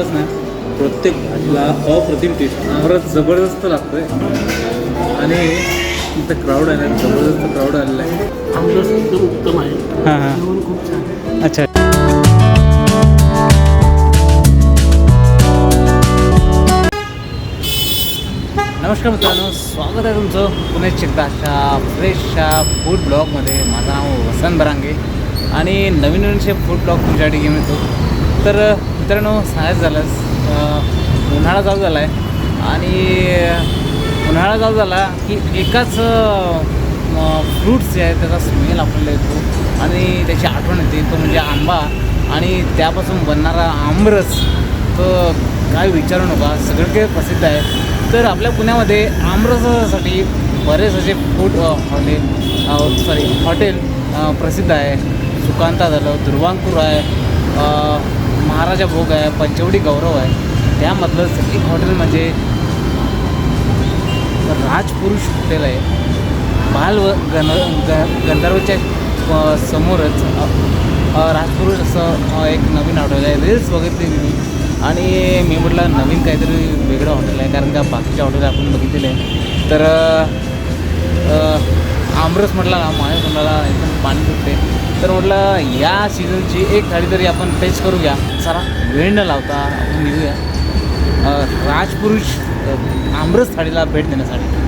झालंच नाही. प्रत्येक भाजीला अप्रतिम टेस्ट खरंच जबरदस्त लागतोय. आणि इथं क्राऊड आहे. ना जबरदस्त क्राऊड आलेला आहे. एकदम उत्तम आहे. हां हां. जेवण खूप छान आहे. अच्छा. नमस्कार मित्रांनो. स्वागत आहे तुमचं पुणे एकदाच्या फ्रेशच्या फूड ब्लॉगमध्ये माझं नाव वसंत बरांगे. आणि नवीन नवीनचे फूड ब्लॉग तुमच्यासाठी घेऊन येतो. तर मित्रांनो सांगायचं झालंच उन्हाळा चालू झाला आहे आणि उन्हाळा चालू झाला की एकाच फ्रूट्स जे आहे त्याचा स्मेल आपल्याला येतो. आणि त्याची आठवण येते तो म्हणजे आंबा. आणि त्यापासून बनणारा आमरस तर काय विचारू नका सगळीकडे प्रसिद्ध आहे. तर आपल्या पुण्यामध्ये आमरसासाठी बरेच असे फूड हॉटेल सॉरी हॉटेल प्रसिद्ध आहे. सुकांता झालं दुर्वांकूर आहे महाराजा भोग आहे पंचवडी गौरव आहे त्यामधलंच एक हॉटेल म्हणजे राजपुरुष हॉटेल आहे. बाल व गण ग गंधर्वच्या समोरच राजपुरुष असं एक नवीन हॉटेल आहे. रील्स बघितली मी आणि मी म्हटलं नवीन काहीतरी वेगळं हॉटेल आहे कारण का बाकीच्या हॉटेल आपण बघितलेले आहे. तर आमरस म्हटला ना माझ्या तोंडाला एकदम पाणी सुटते तर म्हटलं या सीझनची एक थाळी तरी आपण टेस्ट करूया. सारा वेळ न लावता आपण निघूया. राजपुरुष आमरस थाळीला भेट देण्यासाठी.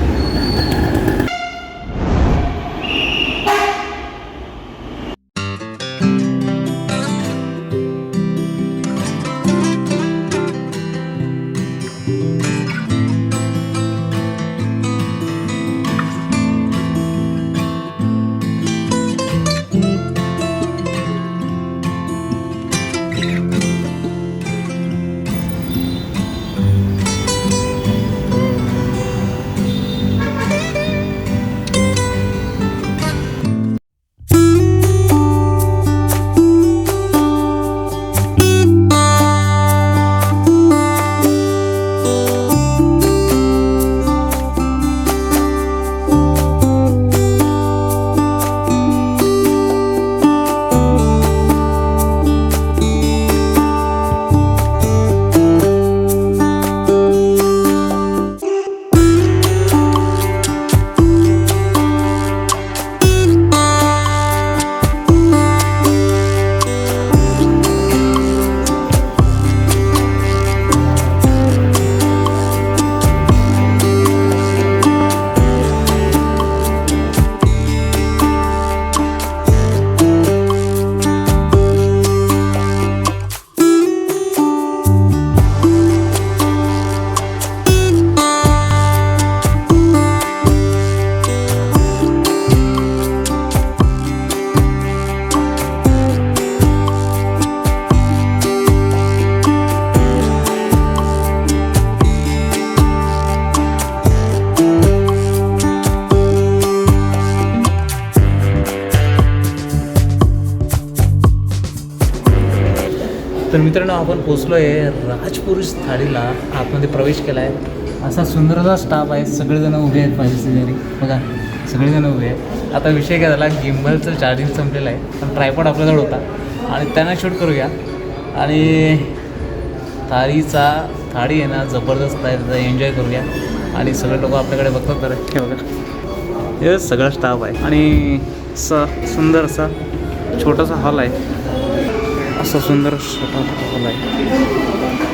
तर मित्रांनो आपण पोचलो आहे राजपुरुष थाळीला. आतमध्ये प्रवेश केला आहे असा सुंदरचा स्टाफ आहे सगळेजण उभे आहेत माझ्या शेजारी बघा सगळेजण उभे आहेत. आता विषय काय झाला? गिम्बलचं चार्जिंग संपलेलं आहे. पण ट्रायपॉड आपल्याजवळ होता. आणि त्यांना शूट करूया. आणि थाळीचा थाळी आहे ना जबरदस्त आहे. त्याचा एन्जॉय करूया. आणि सगळे लोक आपल्याकडे बघतात तर. हे बघा. हे सगळा स्टाफ आहे. आणि स सुंदर असा छोटासा हॉल आहे. असा सुंदर छोटा हॉल आहे.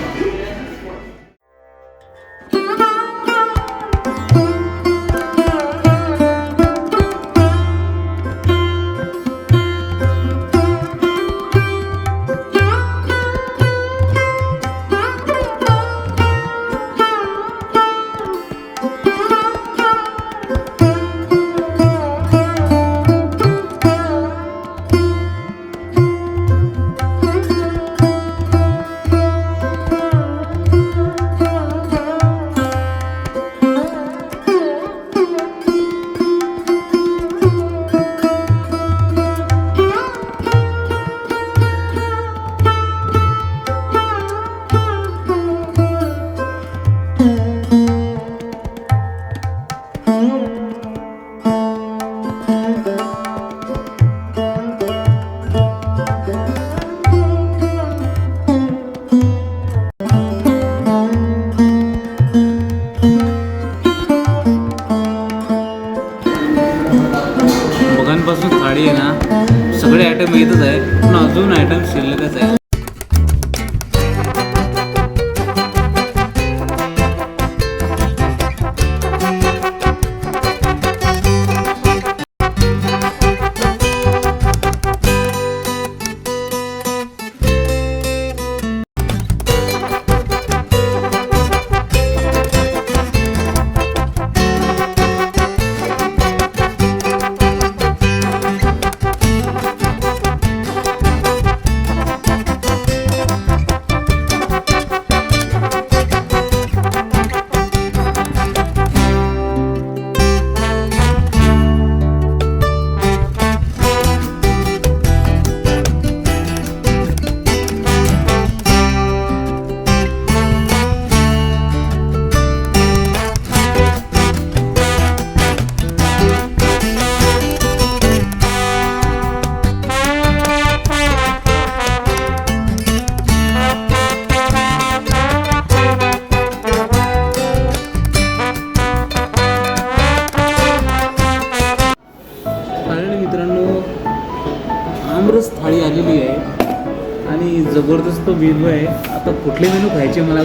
तर आता कुठले मेनू खायचे मला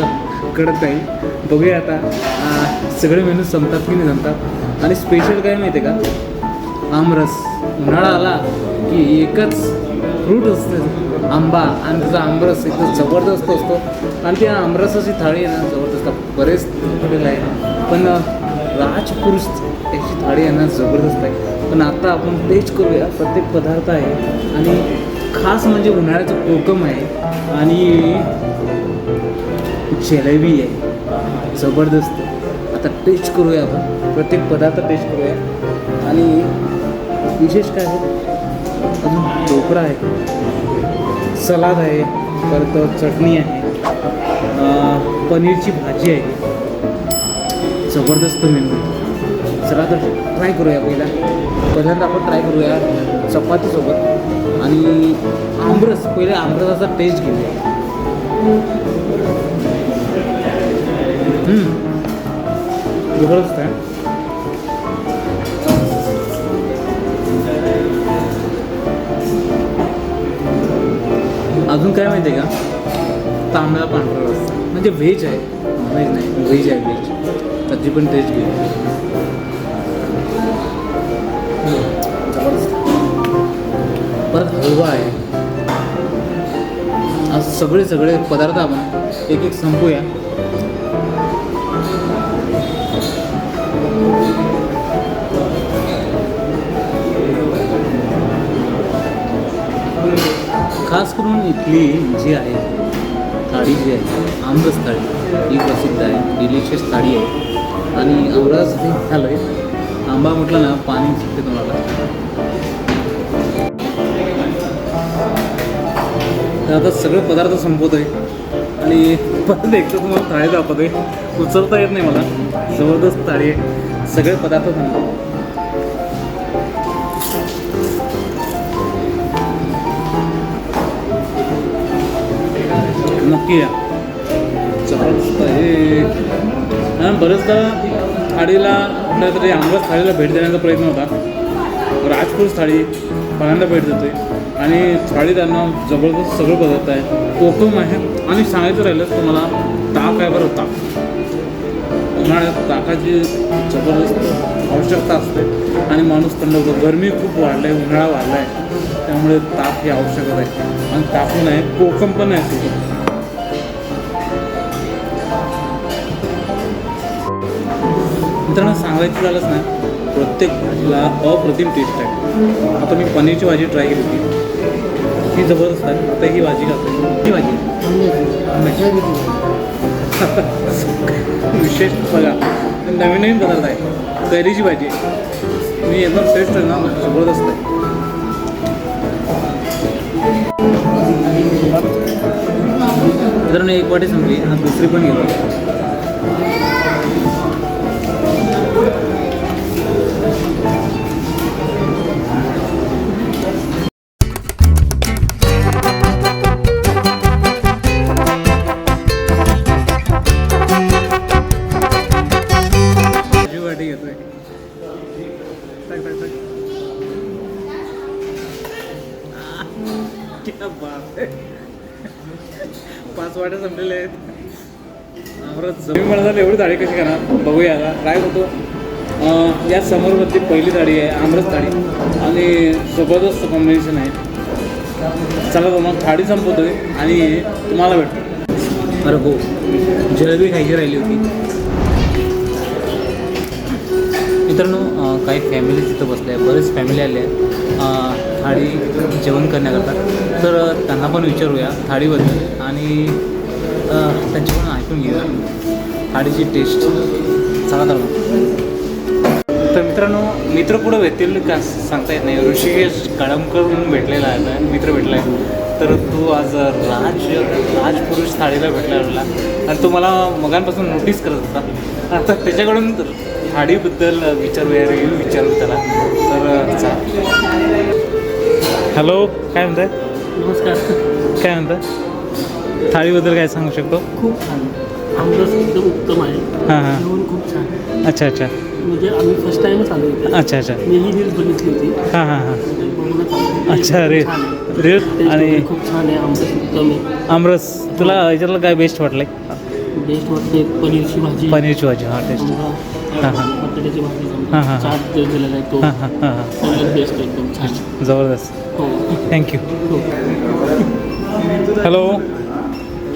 कळत नाही. बघूया आता. सगळे मेनू संपतात की नाही जमतात आणि स्पेशल काय माहिती आहे का? आमरस. उन्हाळा आला की एकच फ्रूट असतं. आंबा. आणि त्याचा आमरस एकदम जबरदस्त असतो. आणि त्या आमरसाची थाळी आहे ना जबरदस्त. बरेच हॉटेल आहे. पण राजपुरुष त्याची थाळी आहे ना जबरदस्त आहे. पण आता आपण तेच करूया. प्रत्येक पदार्थ आहे. आणि खास म्हणजे उन्हाळ्याचं कोकम आहे. आणि जिलेबी आहे. जबरदस्त आता टेस्ट करूया आपण. प्रत्येक पदार्थ टेस्ट करूया. आणि विशेष काय आहे? अजून ढोकळा आहे. सलाद आहे. परत चटणी आहे. पनीरची भाजी आहे. जबरदस्त मेनू. चला तर ट्राय करूया पहिला. पहिल्यांदा आपण ट्राय करूया चपातीसोबत आणि आमरस. पहिले आमरसाचा टेस्ट घेऊया. जबरदस्त आहे. अजून काय माहिती आहे का? तांबडा पांढरा रस्सा म्हणजे व्हेज आहे. व्हेज नाही व्हेज आहे व्हेज त्याची पण टेस्ट घेऊ परत हलवा आहे. आज सगळे सगळे पदार्थ आपण एक एक संपूया. खास करून इथली जी आहे थाळी जी आहे आमरस थाळी ही प्रसिद्ध आहे डिलिशियस थाळी आहे. आणि आमरस हे झालं आहे आंबा म्हटलं ना पाणी सुटते तुम्हाला. तर आता सगळे पदार्थ संपवत आहे आणि परत एकदा तुम्हाला थाळी दापत आहे उचलता येत नाही मला. जबरदस्त थाळी आहे. सगळे पदार्थ संपव नक्की या. कारण आणि बरेचदा थाळीला कुठल्या तरी आंबरस थाळीला भेट देण्याचा प्रयत्न होता. राजपूत थाळी पहिल्यांदा भेट देते आणि थाळी त्यांना जबरदस्त सगळं बदलत आहे. कोकम आहे. आणि सांगायचं राहिलं तुम्हाला ताक आहे बरं ताक. उन्हाळ्यात ताकाची जबरदस्त आवश्यकता असते. आणि माणूस थंड होतो. गरमी खूप वाढलं आहे उन्हाळा वाढला आहे त्यामुळे ताक ही आवश्यकता आहे. आणि तापून आहे कोकम पण आहे मित्रांनो सांगायचं झालंच ना प्रत्येक भाजीला अप्रतिम टेस्ट आहे. आता मी पनीरची भाजी ट्राय केली होती. ती जबरदस्त आहे. आता ही भाजी खातो. ही भाजी. विशेष बघा नवीन नवीन पदार्थ आहे. कैरीची भाजी मी एकदम टेस्ट आहे ना म्हणजे जबरदस्त आहे. मित्रांनो एक वाटी संपली. आणि दुसरी पण गेलो आहेत आमरस तुम्ही म्हणाल एवढी थाळी कशी करणार? बघूया आता. काय होतो? अं, या समोरमधली पहिली थाळी आहे आमरस थाळी आणि जबरदस्त कॉम्बिनेशन आहे. चला तर मग थाळी संपवतोय आणि तुम्हाला भेटतो. अरे हो जलेबी खायची राहिली होती. मित्रांनो काही फॅमिली तिथं बसल्या आहेत बरेच फॅमिली आले आहेत. थाळी जेवण करण्याकरता. तर त्यांना पण विचारूया थाळीबद्दल. आणि त्यांची पण आहे. घेऊया. थाळीची टेस्ट चला तर तर मित्रांनो मित्र पुढं भेटतील का सांगता येत नाही. ऋषिकेश कळमकर म्हणून भेटलेला आहे मित्र भेटला आहे तर तू आज राज राजपुरुष थाळीला भेटला आपला आणि तो मला मगांपासून नोटीस करत होता. आता त्याच्याकडून थाळीबद्दल विचारूया रिव्ह्यू विचारू त्याला. तर चाल. हॅलो काय म्हणताय? नमस्कार. काय म्हणताय? थाळीबद्दल काय सांगू शकतो? खूप छान. आमरस एकदम उत्तम आहे. हां हां. जेवण खूप छान. अच्छा अच्छा. म्हणजे आम्ही फर्स्ट टाइमच आलो इथे. अच्छा अच्छा. मी ही रील बघितली होती. हां हां हां. म्हणजे बघूनच आलो. अच्छा रे छान आहे. रे Taste आणि वगैरे खूप छान आहे. आमरस उत्तम आहे. आमरस तुला याच्यातलं काय बेस्ट वाटलंय? बेस्ट वाटते पनीरची भाजी. पनीरची भाजी हा टेस्ट समजा हां, हां. बटाट्याची भाजी हां, हां, हां. चाट जो दिलेला आहे तो. हां हां हां हां. सगळ्यात बेस्ट आहे एकदम छान. ज़बरदस्त. हो. थैंक यू हो. हेलो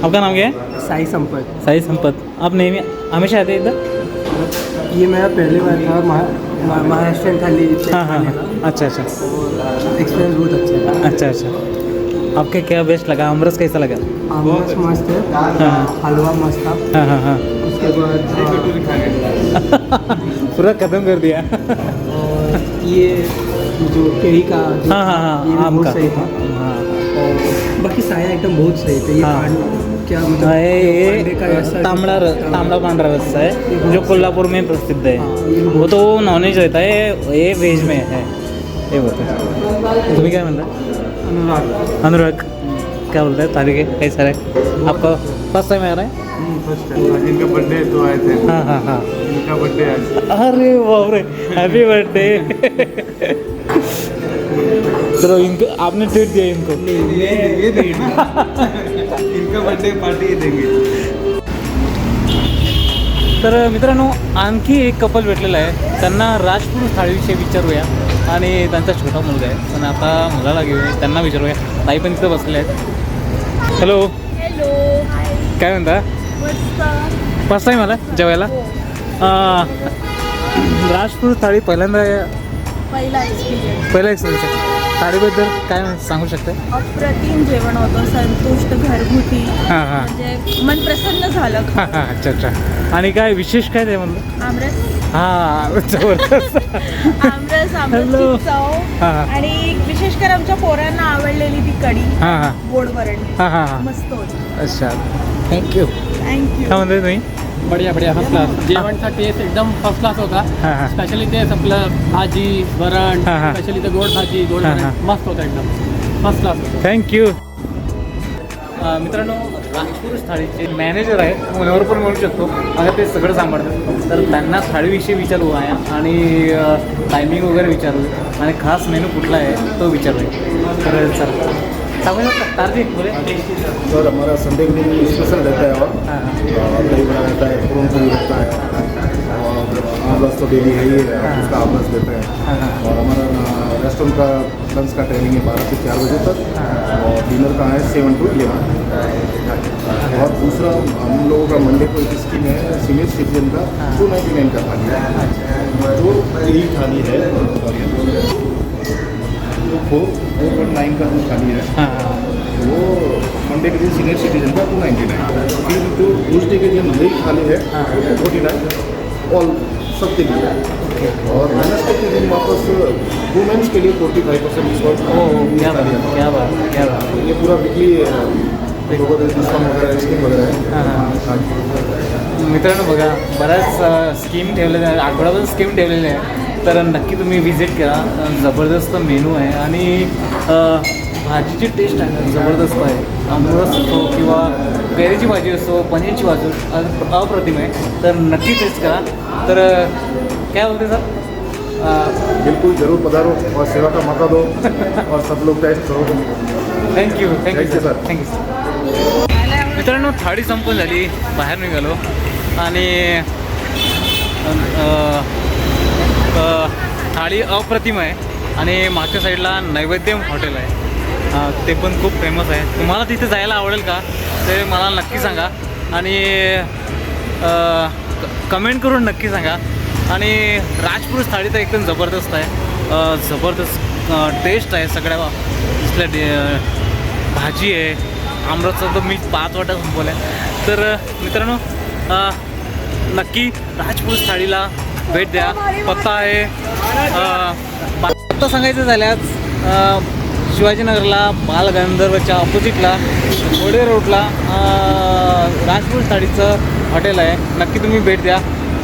आपका नाम क्या है? साई संपर्क साई संपत। आप नहीं हमेशा आते हैं इधर? ये मेरा पहली बार था महा- महाराष्ट्र थाली हाँ हाँ हाँ। अच्छा अच्छा। एक्सपीरियंस बहुत अच्छा है। अच्छा अच्छा। आपके क्या बेस्ट लगा? अमरस कैसा लगा? आमरस मस्त है। हाँ हलवा मस्त था। हाँ हाँ हाँ। उसके बाद पूरा खत्म कर दिया। और ये जो केरी का जो हाँ हाँ। हाँ आम बहुत का। सही था। हाँ। और बाकी सारे आइटम बहुत सही थे। ये हाँ। क्या मतलब हाँ, ये तांबड़ा तांबड़ा पांडरा रस्सा है जो कोल्हापुर में प्रसिद्ध है। हाँ, वो तो नॉनवेज रहता है ये वेज में है। ये बोलते तुम्ही काय म्हणता अनुराग। अनुराग। क्या बोलते हैं? तारीख कैसा है आपका फ़र्स्ट टाइम आ रहा है? फ़र्स्ट टाइम इनका बर्थडे तो आए थे। हाँ हाँ हाँ। इनका बर्थडे अरे बाप रे हैप्पी बर्थडे चलो इनको आपने ट्रीट दिया इनको. ये ये देंगे इनका बर्थडे पार्टी देंगे। तर मित्रांनो आणखी एक कपल भेटलेलं आहे. त्यांना राजपुरुष थाळीविषयी विचारूया. आणि त्यांचा छोटा मुलगा आहे. पण आता मुलाला घेऊया त्यांना विचारूया. ताई पण तिथं बसले आहेत. हॅलो हॅलो काय म्हणता? मस्त. फर्स्ट टाईम आला जेवायला? अं, राजपुरुष थाळी पहिल्यांदा पहिला एक्सपिरियन्स पहिला एक्सपिरियन्स आहे. थाळीबद्दल काय सांगू शकता? अप्रतिम जेवण होतं संतुष्ट घरगुती. हां हां. म्हणजे मन प्रसन्न झालं. हां हां अच्छा अच्छा. आणि काय विशेष काय ते म्हणलं? आमरस. हां जबरदस्त. आमरस Hello. आमरसची चव. हां आणि विशेष कर आमच्या पोरांना आवडलेली ती कढी. हां हां. गोड वरण. हां हां हां. मस्त होती. अच्छा. थँक्यू थँक्यू काय तुम्ही? बढिया बढिया फर्स्ट क्लास जेवणचा टेस्ट एकदम फर्स्ट क्लास होता. स्पेशली तेच आपलं भाजी वरण. स्पेशली ते गोड भाजी गोड वरण. मस्त होतं एकदम. फर्स्ट क्लास थँक्यू मित्रांनो राजपुरुष थाळीचे मॅनेजर आहेत. फोनवर पण म्हणू शकतो. आता ते सगळं सांभाळतात. तर त्यांना थाळीविषयी विचारू आहे आणि टायमिंग वगैरे विचारू. आणि खास मेनू कुठला आहे तो विचारू तर चला. सर हमारा संडे के दिन स्पेशल रहता है और हाँ हाँ दही बड़ा रहता है पूरन पूरी रहता है और आमरस तो डेली है ही है हाँ। उसका आमरस देते हैं हाँ, हाँ। और हमारा रेस्टोरेंट का लंच का टाइमिंग है बारह से चार बजे तक हाँ। और डिनर का है सेवन टू इलेवन और दूसरा हम लोगों का मंडे को एक स्कीम है सीनियर सिटीजन का हाँ। टू नाइन्टी नाइन का थाली है जो यही थाली है जो फोर वन नाइन का जो थाली है। हाँ हाँ। वो मंडे के दिन सीनियर सिटीजन का टू नाइन्टी नाइन फिर जो ट्यूजडे के दिन नई थाली है फोर्टी नाइन ऑल सबके लिए। और वेनसडे के दिन वापस वुमेंस के लिए फोर्टी फाइव परसेंट डिस्काउंट क्या बात क्या बात क्या बात ये पूरा वीकली डिस्काउंट वगैरह स्कीम वगैरह हाँ। मित्रांनो बघा बऱ्याच स्कीम ठेवलेल्या आहेत आठवड्याभर स्कीम ठेवलेल्या आहे. तर नक्की तुम्ही विजिट करा. जबरदस्त मेनू आहे आणि भाजीची टेस्ट आहे. जबरदस्त आहे. आमरस असो किंवा कैरीची भाजी असो पनीरची भाजी अप्रतिम आहे. तर नक्की टेस्ट करा. तर काय बोलते सर थँक्यू बिल्कुल जरूर पधारो और सेवा का मौका दो और सब लोग टेस्ट करो थँक्यू you, sir. थँक्यू मित्रांनो थाळी संपून झाली. बाहेर निघालो. आणि थाळी अप्रतिम आहे आणि मागच्या साईडला नैवेद्यम हॉटेल आहे. ते पण खूप फेमस आहे. तुम्हाला तिथे जायला आवडेल का? ते मला नक्की सांगा. आणि कमेंट करून नक्की सांगा. आणि राजपुरुष थाळी तर एकदम जबरदस्त आहे. जबरदस्त टेस्ट आहे सगळ्या तिथल्या डे भाजी आहे. आमरसचा तर मी पाच वाटा संपवला आहे तर मित्रांनो नक्की राजपुरुष थाळीला भेट द्या. पत्ता आहे पत्ता सांगायचं झाल्यास शिवाजीनगरला बालगंधर्वच्या ऑपोजिटला घोडे रोडला राजपूर साडीचं हॉटेल आहे. नक्की तुम्ही भेट द्या.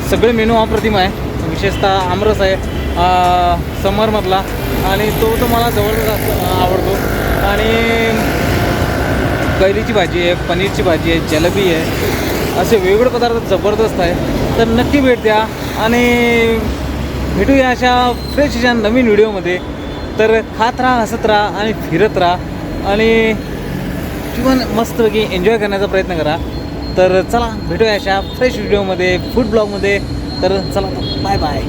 सगळे मेनू अप्रतिम आहे. विशेषतः आमरस आहे समरमधला. आणि तो तो मला आवडतो. आणि कैरीची भाजी आहे पनीरची भाजी आहे जलेबी आहे. असे वेगवेगळे पदार्थ जबरदस्त आहे. तर नक्की भेट द्या. आणि भेटूया अशा फ्रेश अशा नवीन व्हिडिओमध्ये. तर खात राहा हसत राहा आणि फिरत राहा. आणि जीवन मस्तपैकी एन्जॉय करण्याचा प्रयत्न करा. तर चला भेटूया अशा फ्रेश व्हिडिओमध्ये फूड ब्लॉगमध्ये तर चला बाय बाय